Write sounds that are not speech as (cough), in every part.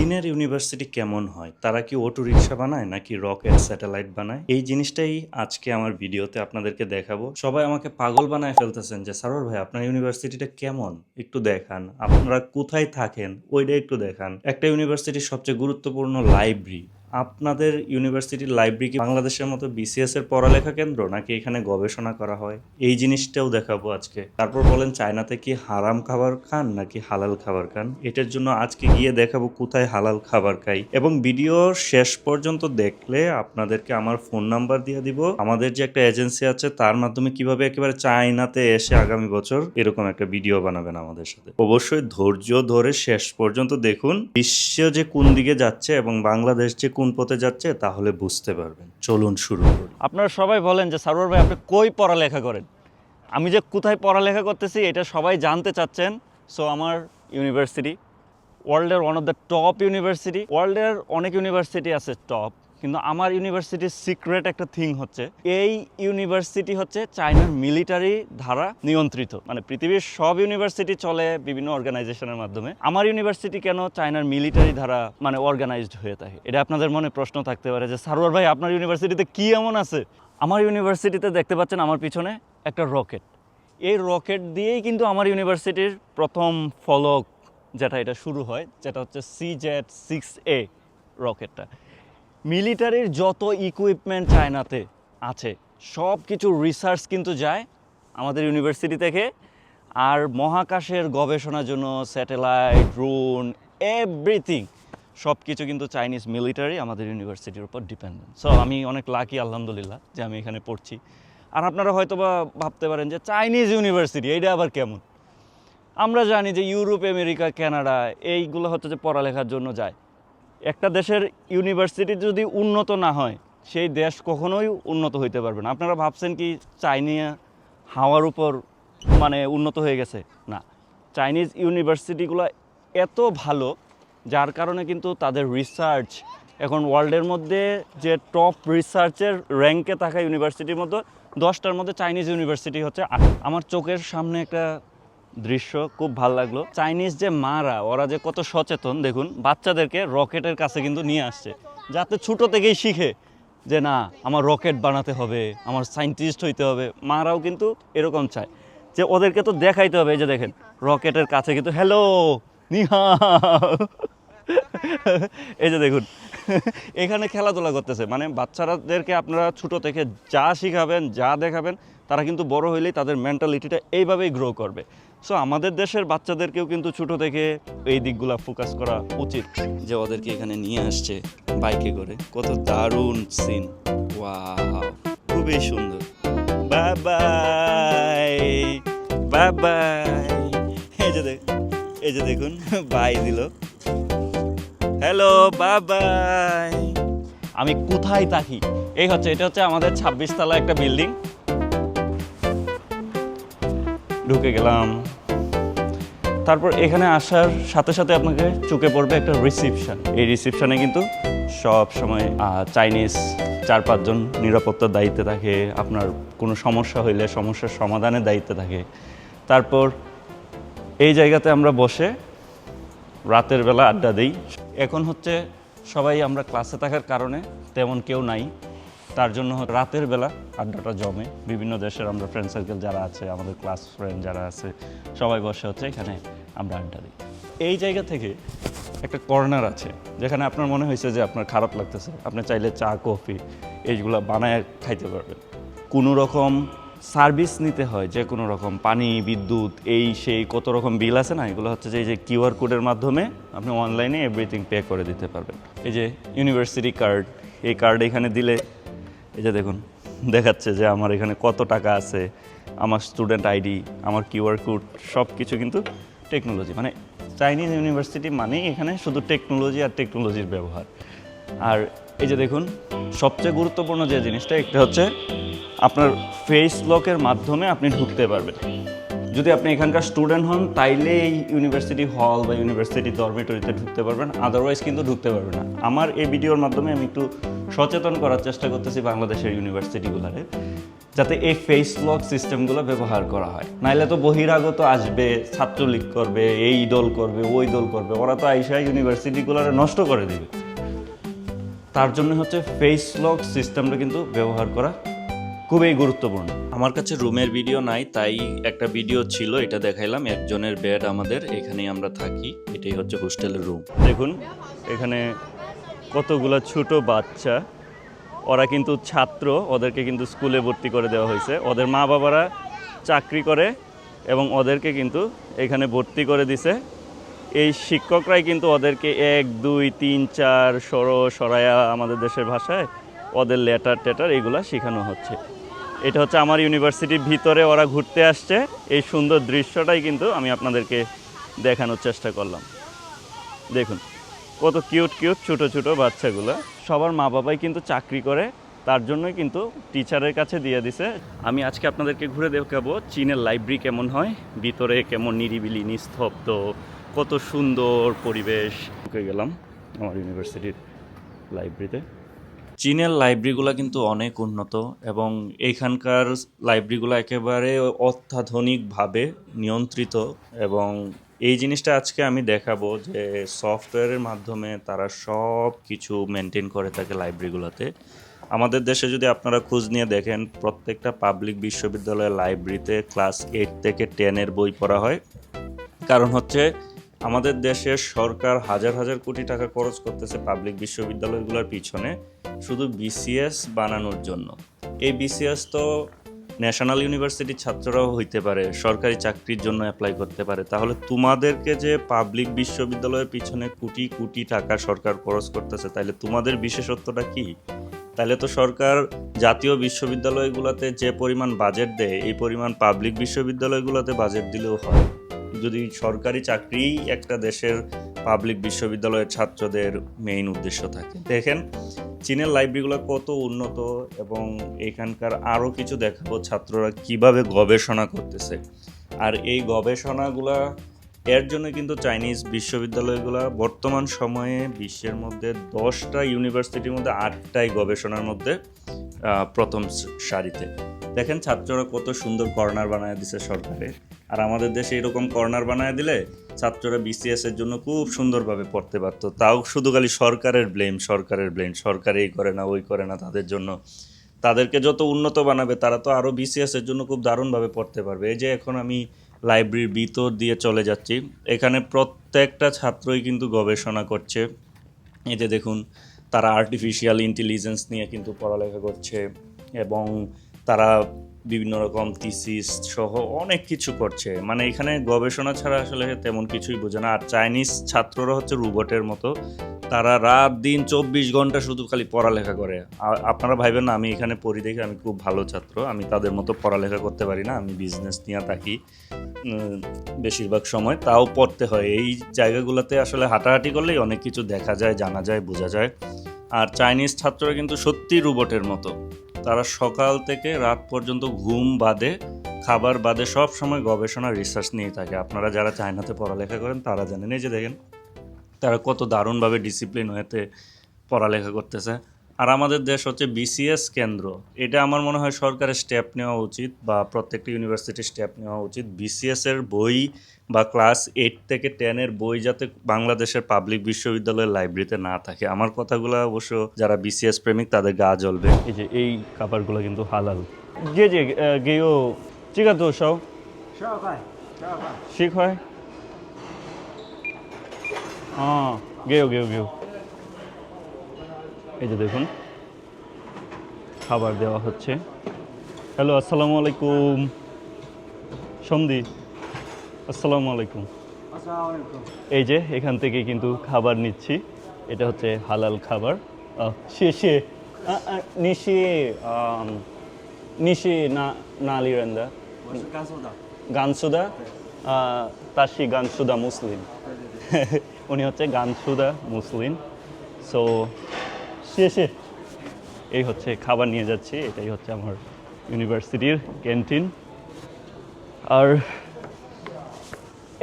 চীনের ইউনিভার্সিটি কেমন হয়? তারা কি অটো রিক্সা বানায় নাকি রকেট, স্যাটেলাইট বানায়? এই জিনিসটাই আজকে আমার ভিডিওতে আপনাদেরকে দেখাবো। সবাই আমাকে পাগল বানায় ফেলতেছেন যে সারোর ভাই, আপনার ইউনিভার্সিটিটা কেমন? একটু দেখান। আপনারা কোথায় থাকেন? ওইটা একটু দেখান। একটা ইউনিভার্সিটির সবচেয়ে গুরুত্বপূর্ণ লাইব্রেরি। আপনাদের ইউনিভার্সিটির লাইব্রেরি কি বাংলাদেশের মতো বিসিএস এর পড়ালেখা কেন্দ্র নাকি এখানে গবেষণা করা হয়? এই জিনিসটাও দেখাবো আজকে। তারপর বলেন, চায়নাতে কি হারাম খাবার খান নাকি হালাল খাবার খান? এটার জন্য আজকে গিয়ে দেখাবো কোথায় হালাল খাবার খাই। এবং ভিডিও শেষ পর্যন্ত দেখলে আপনাদেরকে আমার ফোন নাম্বার দিয়ে দিব। আমাদের যে একটা এজেন্সি আছে, তার মাধ্যমে কীভাবে একেবারে চায়নাতে এসে আগামী বছর এরকম একটা ভিডিও বানাবেন আমাদের সাথে। অবশ্যই ধৈর্য ধরে শেষ পর্যন্ত দেখুন বিশ্ব যে কোন দিকে যাচ্ছে এবং বাংলাদেশ যে কোন পথে যাচ্ছে তাহলে বুঝতে পারবেন। চলুন শুরু করুন আপনারা সবাই বলেন যে সারোয়ার ভাই, আপনি কই পড়ালেখা করেন? আমি যে কোথায় পড়ালেখা করতেছি, এটা সবাই জানতে চাচ্ছেন। সো আমার ইউনিভার্সিটি ওয়ার্ল্ডের one of the top university ওয়ার্ল্ডের অনেক ইউনিভার্সিটি আছে টপ কিন্তু আমার ইউনিভার্সিটির সিক্রেট একটা থিং হচ্ছে, এই ইউনিভার্সিটি হচ্ছে চায়নার মিলিটারি ধারা নিয়ন্ত্রিত। মানে পৃথিবীর সব ইউনিভার্সিটি চলে বিভিন্ন অর্গানাইজেশনের মাধ্যমে। আমার ইউনিভার্সিটি কেন চায়নার মিলিটারি ধারা মানে অর্গানাইজড হয়ে থাকে? এটা আপনাদের মনে প্রশ্ন থাকতে পারে যে, সারোয়ার ভাই, আপনার ইউনিভার্সিটিতে কি এমন আছে? আমার ইউনিভার্সিটিতে দেখতে পাচ্ছেন আমার পিছনে একটা রকেট। এই রকেট দিয়েই কিন্তু আমার ইউনিভার্সিটির প্রথম ফলক যেটা এটা শুরু হয় যেটা হচ্ছে সি জেড সিক্স এ রকেটটা। মিলিটারির যত ইকুইপমেন্ট চায়নাতে আছে সব কিছু রিসার্চ কিন্তু যায় আমাদের ইউনিভার্সিটি থেকে। আর মহাকাশের গবেষণার জন্য স্যাটেলাইট ড্রোন এভরিথিং সব কিছু কিন্তু চাইনিজ মিলিটারি আমাদের ইউনিভার্সিটির উপর ডিপেন্ডেন্ট সো আমি অনেক লাকি আলহামদুলিল্লাহ, যে আমি এখানে পড়ছি। আর আপনারা হয়তো বা ভাবতে পারেন যে চাইনিজ ইউনিভার্সিটি এইটা আবার কেমন? আমরা জানি যে ইউরোপ আমেরিকা কানাডা এইগুলো হচ্ছে যে পড়ালেখার জন্য যায়। একটা দেশের ইউনিভার্সিটি যদি উন্নত না হয়, সেই দেশ কখনোই উন্নত হইতে পারবে না। আপনারা ভাবছেন কি চাইনিয়া হাওয়ার উপর মানে উন্নত হয়ে গেছে? না। চাইনিজ ইউনিভার্সিটিগুলো এত ভালো, যার কারণে কিন্তু তাদের রিসার্চ এখন ওয়ার্ল্ডের মধ্যে যে টপ রিসার্চের র্যাঙ্কে থাকা ইউনিভার্সিটির মধ্যে দশটার মধ্যে চাইনিজ ইউনিভার্সিটি হচ্ছে আমার চোখের সামনে একটা দৃশ্য খুব ভালো লাগল। চাইনিজ যে মারা, ওরা যে কত সচেতন, দেখুন, বাচ্চাদেরকে রকেটের কাছে কিন্তু নিয়ে আসছে। যাতে ছোটো থেকেই শিখে যে না, আমার রকেট বানাতে হবে, আমার সায়েন্টিস্ট হইতে হবে। মারাও কিন্তু এরকম চায়। যে ওদেরকে তো দেখাইতে হবে যে দেখেন, রকেটের কাছে কিন্তু হ্যালো নিহা এই যে দেখুন, এখানে খেলাধুলা করতেছে। মানে বাচ্চারাদেরকে আপনারা ছোটো থেকে যা শিখাবেন, যা দেখাবেন, তারা কিন্তু বড় হইলেই তাদের মেন্টালিটিটা এইভাবেই গ্রো করবে। সো আমাদের দেশের বাচ্চাদেরকেও কিন্তু ছোট থেকে এই দিকগুলো ফোকাস করা উচিত। যে ওদেরকে এখানে নিয়ে আসছে বাইকে করে। কত দারুণ সিন ওয়াও খুবই সুন্দর। বাই বাই বাই বাই এই যে দেখ এই যে দেখুন বাই দিল। হ্যালো বাই বাই আমি কোথায় থাকি? এই হচ্ছে এটা হচ্ছে আমাদের ছাব্বিশ তলা একটা বিল্ডিং ঢুকে গেলাম। তারপর এখানে আসার সাথে সাথে আপনাকে চোখে পড়বে একটা রিসিপশন এই রিসিপশানে কিন্তু সব সময় চাইনিজ চার পাঁচজন নিরাপত্তার দায়িত্বে থাকে, আপনার কোনো সমস্যা হইলে সমস্যার সমাধানের দায়িত্বে থাকে। তারপর এই জায়গাতে আমরা বসে রাতের বেলা আড্ডা দিই। এখন হচ্ছে সবাই আমরা ক্লাসে থাকার কারণে তেমন কেউ নাই। তার জন্য রাতের বেলা আড্ডাটা জমে। বিভিন্ন দেশের আমরা ফ্রেন্ড সার্কেল যারা আছে, আমাদের ক্লাস ফ্রেন্ড যারা আছে, সবাই বসে হচ্ছে এখানে আমরা আড্ডা দিই। এই জায়গা থেকে একটা কর্নার আছে, যেখানে আপনার মনে হয়েছে যে আপনার খারাপ লাগতেছে। আপনি চাইলে চা, কফি এইগুলো বানায় খাইতে পারবেন। কোনো রকম সার্ভিস নিতে হয়, যে কোনো রকম পানি, বিদ্যুৎ, এই, সেই, কত রকম বিল আছে না, এগুলো হচ্ছে যে এই যে কিউআর কোডের মাধ্যমে আপনি অনলাইনে এভরিথিং পে করে দিতে পারবেন। এই যে ইউনিভার্সিটি কার্ড এই কার্ড এখানে দিলে এই যে দেখুন, দেখাচ্ছে যে আমার এখানে কত টাকা আছে, আমার স্টুডেন্ট আইডি আমার কিউআর কোড সব কিছু কিন্তু টেকনোলজি মানে চাইনিজ ইউনিভার্সিটি মানেই এখানে শুধু টেকনোলজি আর টেকনোলজির ব্যবহার। আর এই যে দেখুন, সবচেয়ে গুরুত্বপূর্ণ যে জিনিসটা, একটা হচ্ছে আপনার ফেস লকের মাধ্যমে আপনি ঢুকতে পারবেন। যদি আপনি এখানকার স্টুডেন্ট হন, তাইলে এই ইউনিভার্সিটি হল বা ইউনিভার্সিটি ডরমিটরিতে ঢুকতে পারবেন আদারওয়াইজ কিন্তু ঢুকতে পারবেন না। আমার এই ভিডিওর মাধ্যমে আমি একটু সচেতন করার চেষ্টা করতেছি বাংলাদেশের ইউনিভার্সিটিগুলারে যাতে এই ফেস লক সিস্টেমগুলো ব্যবহার করা হয়। নাইলে তো বহিরাগত আসবে, ছাত্রলীগ করবে, এই দল করবে, ওই দল করবে, ওরা তো আইসা ইউনিভার্সিটিগুলো নষ্ট করে দিবে। তার জন্য হচ্ছে ফেস লক সিস্টেমটা কিন্তু ব্যবহার করা খুবই গুরুত্বপূর্ণ। আমার কাছে রুমের ভিডিও নাই তাই একটা ভিডিও ছিল এটা দেখাইলাম। একজনের বেড আমাদের এখানেই আমরা থাকি এটাই হচ্ছে হোস্টেলের রুম দেখুন এখানে কতগুলো ছোট বাচ্চা। ওরা কিন্তু ছাত্র ওদেরকে কিন্তু স্কুলে ভর্তি করে দেওয়া হয়েছে। ওদের মা বাবারা চাকরি করে এবং ওদেরকে কিন্তু এখানে ভর্তি করে দিছে। এই শিক্ষকরাই কিন্তু ওদেরকে এক দুই তিন চার সর সরায়া আমাদের দেশের ভাষায় ওদের লেটার টেটার এগুলা শেখানো হচ্ছে। এটা হচ্ছে আমার ইউনিভার্সিটির ভিতরে ওরা ঘুরতে আসছে। এই সুন্দর দৃশ্যটাই কিন্তু আমি আপনাদেরকে দেখানোর চেষ্টা করলাম। দেখুন, কত কিউট কিউট ছোট ছোট বাচ্চাগুলো। সবার মা বাবাই কিন্তু চাকরি করে, তার জন্যই কিন্তু টিচারের কাছে দিয়ে দিছে। আমি আজকে আপনাদেরকে ঘুরে দেখাবো চীনের লাইব্রেরি কেমন হয়, ভিতরে কেমন নিরিবিলি, নিস্তব্ধ, কত সুন্দর পরিবেশ। ঢুকে গেলাম আমার ইউনিভার্সিটির লাইব্রেরিতে চীনের লাইব্রেরিগুলো কিন্তু অনেক উন্নত এবং এইখানকার লাইব্রেরিগুলো একেবারে অত্যাধুনিকভাবে নিয়ন্ত্রিত এবং এই জিনিসটা আজকে আমি দেখাবো যে সফটওয়্যারের মাধ্যমে তারা সব কিছু মেনটেন করে থাকে লাইব্রেরিগুলোতে। আমাদের দেশে যদি আপনারা খোঁজ নিয়ে দেখেন, প্রত্যেকটা পাবলিক বিশ্ববিদ্যালয়ের লাইব্রেরিতে ক্লাস এইট থেকে টেনের বই পড়া হয়। কারণ হচ্ছে আমাদের দেশের সরকার হাজার হাজার কোটি টাকা খরচ করতেছে পাবলিক বিশ্ববিদ্যালয়গুলোর পিছনে। শুধু বিসিএস বানানোর জন্য। এই বিসিএস তো ন্যাশনাল ইউনিভার্সিটির ছাত্ররাও হইতে পারে, সরকারি চাকরির জন্য অ্যাপ্লাই করতে পারে। তাহলে তোমাদেরকে যে পাবলিক বিশ্ববিদ্যালয়ের পিছনে কোটি কোটি টাকা সরকার খরচ করতেছে তাহলে তোমাদের বিশেষত্বটা কি? তাহলে তো সরকার জাতীয় বিশ্ববিদ্যালয়গুলোতে যে পরিমাণ বাজেট দেয়, এই পরিমাণ পাবলিক বিশ্ববিদ্যালয়গুলোতে বাজেট দিলেও হয়। যদি সরকারি চাকরিই একটা দেশের পাবলিক বিশ্ববিদ্যালয়ের ছাত্রদের মেইন উদ্দেশ্য থাকে। দেখেন, চীনের লাইব্রেরিগুলো কত উন্নত এবং এখানকার আরও কিছু দেখাবো ছাত্ররা কীভাবে গবেষণা করতেছে। আর এই গবেষণাগুলা, এর জন্য কিন্তু চাইনিজ বিশ্ববিদ্যালয়গুলো বর্তমান সময়ে বিশ্বের মধ্যে দশটা ইউনিভার্সিটির মধ্যে আটটাই গবেষণার মধ্যে প্রথম সারিতে। দেখেন ছাত্ররা কত সুন্দর কর্নার বানায় দিছে সরকারে। আর আমাদের দেশে এরকম কর্নার বানায় দিলে ছাত্ররা বিসিএস এর জন্য খুব সুন্দরভাবে পড়তে পারতো। তাও শুধু খালি সরকারের ব্লেম সরকারের ব্লেম সরকার এই করে না, ওই করে না তাদের জন্য। তাদেরকে যত উন্নত বানাবে, তারা তো আরও বিসিএস এর জন্য খুব দারুণভাবে পড়তে পারবে। এই যে এখন আমি লাইব্রেরির ভিতর দিয়ে চলে যাচ্ছি। এখানে প্রত্যেকটা ছাত্রই কিন্তু গবেষণা করছে। যে দেখুন, তারা আর্টিফিশিয়াল ইন্টেলিজেন্স নিয়ে কিন্তু পড়ালেখা করছে এবং তারা বিভিন্ন রকম থিসিস সহ অনেক কিছু করছে। মানে এখানে গবেষণা ছাড়া আসলে তেমন কিছুই বোঝে না। আর চাইনিজ ছাত্ররা হচ্ছে রোবটের মতো। তারা রাত দিন চব্বিশ ঘণ্টা শুধু খালি পড়ালেখা করে। আপনারা ভাইবেন না, আমি এখানে পড়ি দেখে আমি খুব ভালো ছাত্র। আমি তাদের মতো পড়ালেখা করতে পারি না, আমি বিজনেস নিয়ে থাকি বেশিরভাগ সময়। তাও পড়তে হয়। এই জায়গাগুলোতে আসলে হাঁটাহাঁটি করলেই অনেক কিছু দেখা যায়, জানা যায়, বোঝা যায়। আর চাইনিজ ছাত্ররা কিন্তু সত্যি রোবটের মতো। তারা সকাল থেকে রাত পর্যন্ত ঘুম বাদে, খাবার বাদে সব সময় গবেষণা রিসার্চ নিয়ে থাকে। আপনারা যারা চায়নাতে পড়ালেখা করেন, তারা জানেন। এই যে দেখেন, তারা কত দারুণভাবে ডিসিপ্লিন হয়েতে পড়ালেখা করতেছে। আর আমাদের দেশ হচ্ছে বিসিএস কেন্দ্র। এটা আমার মনে হয় সরকারের স্টেপ নেওয়া উচিত বা প্রত্যেকটি ইউনিভার্সিটির স্টেপ নেওয়া উচিত। বিসিএসের বই বা ক্লাস এইট থেকে টেনের বই যাতে বাংলাদেশের পাবলিক বিশ্ববিদ্যালয়ের লাইব্রেরিতে না থাকে। আমার কথাগুলো অবশ্য যারা বিসিএস প্রেমিক তাদের গা জ্বলবে। এই যে এই খাবারগুলো কিন্তু হালাল। গে যে গেও ঠিক আছে সব ঠিক হয় হ্যাঁ। গেও গেও গেও এই যে দেখুন খাবার দেওয়া হচ্ছে। হ্যালো আসসালামু আলাইকুম। সন্ধি আসসালামু আলাইকুম। এই যে এখান থেকে কিন্তু খাবার নিচ্ছি। এটা হচ্ছে হালাল খাবার। শেষে নিশি নিশি না নালিরান্দা গানসুদা। হ্যাঁ। তাসি গানসুদা মুসলিম। হ্যাঁ, হ্যাঁ, (laughs) উনি হচ্ছে গানসুদা মুসলিম। সো শেষে এই হচ্ছে খাবার নিয়ে যাচ্ছি এটাই হচ্ছে আমার ইউনিভার্সিটির ক্যান্টিন। আর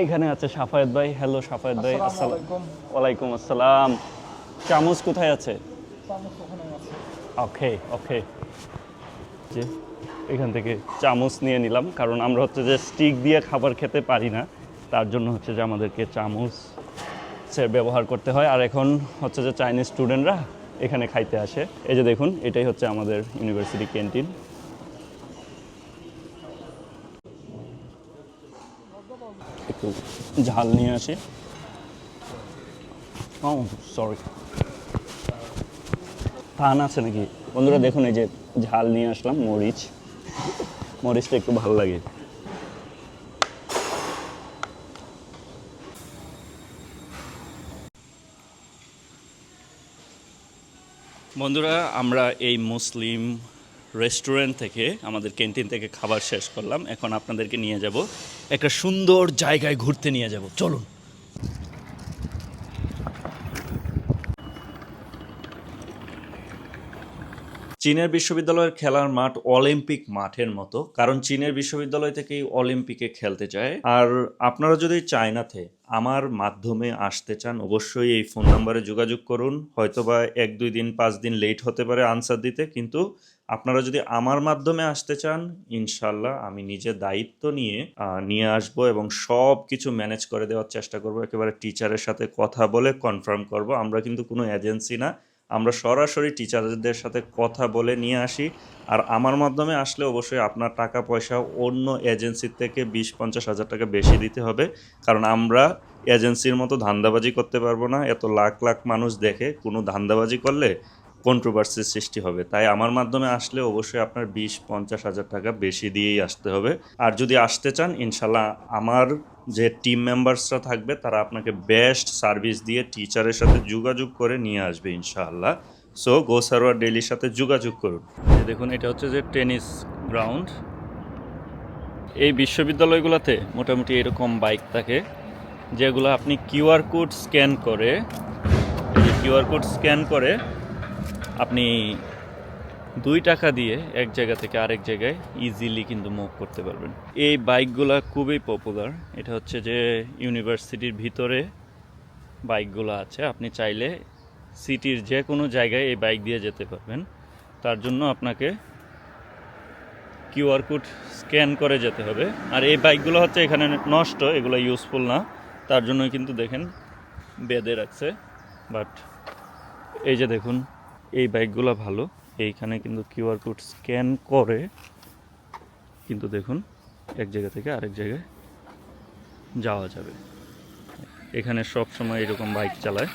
এইখানে আছে সাফায়েত ভাই। হ্যালো সাফায়েত ভাই। আসসালাম ওয়ালাইকুম আসসালাম। চামচ কোথায় আছে? ওকে ওকে। যে এখান থেকে চামচ নিয়ে নিলাম কারণ আমরা হচ্ছে যে স্টিক দিয়ে খাবার খেতে পারি না। তার জন্য হচ্ছে যে আমাদেরকে চামচ ব্যবহার করতে হয়। আর এখন হচ্ছে যে চাইনিজ স্টুডেন্টরা এখানে খাইতে আসে। এই যে দেখুন, এটাই হচ্ছে আমাদের ইউনিভার্সিটি ক্যান্টিন। একটু ঝাল নিয়ে আসি। ও সরি পান আছে নাকি? বন্ধুরা, দেখুন, এই যে ঝাল নিয়ে আসলাম, মরিচ। মরিচটা একটু ভালো লাগে। বন্ধুরা, আমরা এই মুসলিম রেস্টুরেন্ট থেকে, আমাদের ক্যান্টিন থেকে খাবার শেষ করলাম। এখন আপনাদেরকে নিয়ে যাব। একটা সুন্দর জায়গায় ঘুরতে নিয়ে যাব। চলুন। চীনের বিশ্ববিদ্যালয়ের খেলার মাঠ অলিম্পিক মাঠের মতো, কারণ চীনের বিশ্ববিদ্যালয় থেকেই অলিম্পিকে খেলতে যায়। আর আপনারা যদি চায়নাতে আমার মাধ্যমে আসতে চান, অবশ্যই এই ফোন নাম্বারে যোগাযোগ করুন। হয়তো বা এক, দুই দিন, পাঁচ দিন লেট হতে পারে আনসার দিতে, কিন্তু আপনারা যদি আমার মাধ্যমে আসতে চান ইনশাল্লাহ আমি নিজে দায়িত্ব নিয়ে নিয়ে আসব এবং সব কিছু ম্যানেজ করে দেওয়ার চেষ্টা করব। একেবারে টিচারের সাথে কথা বলে কনফার্ম করব। আমরা কিন্তু কোনো এজেন্সি না। আমরা সরাসরি টিচারদের সাথে কথা বলে নিয়ে আসি। আর আমার মাধ্যমে আসলে অবশ্যই আপনার টাকা পয়সা অন্য এজেন্সির থেকে বিশ পঞ্চাশ হাজার টাকা বেশি দিতে হবে। কারণ আমরা এজেন্সির মতো ধান্দাবাজি করতে পারব না। এত লাখ লাখ মানুষ দেখে কোনো ধান্দাবাজি করলে কন্ট্রোভার্সির সৃষ্টি হবে। তাই আমার মাধ্যমে আসলে অবশ্যই আপনার বিশ, পঞ্চাশ হাজার টাকা বেশি দিয়েই আসতে হবে। আর যদি আসতে চান ইনশাল্লাহ আমার যে টিম মেম্বার্সরা থাকবে, তারা আপনাকে বেস্ট সার্ভিস দিয়ে টিচারের সাথে যোগাযোগ করে নিয়ে আসবে ইনশাআল্লাহ। সো গো সারোয়ার ডেলির সাথে যোগাযোগ করুন। দেখুন, এটা হচ্ছে যে টেনিস গ্রাউন্ড এই বিশ্ববিদ্যালয়গুলোতে মোটামুটি এরকম বাইক থাকে, যেগুলো আপনি কিউআর কোড স্ক্যান করে কিউআর কোড স্ক্যান করে আপনি দুই টাকা দিয়ে এক জায়গা থেকে আরেক জায়গায় ইজিলি কিন্তু মুভ করতে পারবেন। এই বাইকগুলো খুবই পপুলার এটা হচ্ছে যে ইউনিভার্সিটির ভিতরে বাইকগুলো আছে। আপনি চাইলে সিটির যে কোনো জায়গায় এই বাইক দিয়ে যেতে পারবেন। তার জন্য আপনাকে কিউআর কোড স্ক্যান করে যেতে হবে। আর এই বাইকগুলো হচ্ছে এখানে নষ্ট, এগুলো ইউজফুল না। তার জন্যই কিন্তু দেখেন বেঁধে রাখছে। বাট এই যে দেখুন এই বাইকগুলো ভালো। এইখানে কিন্তু কিউআর কোড স্ক্যান করে কিন্তু দেখুন, এক জায়গা থেকে আরেক জায়গায় যাওয়া যাবে। এখানে সব সময় এরকম বাইক চালায়।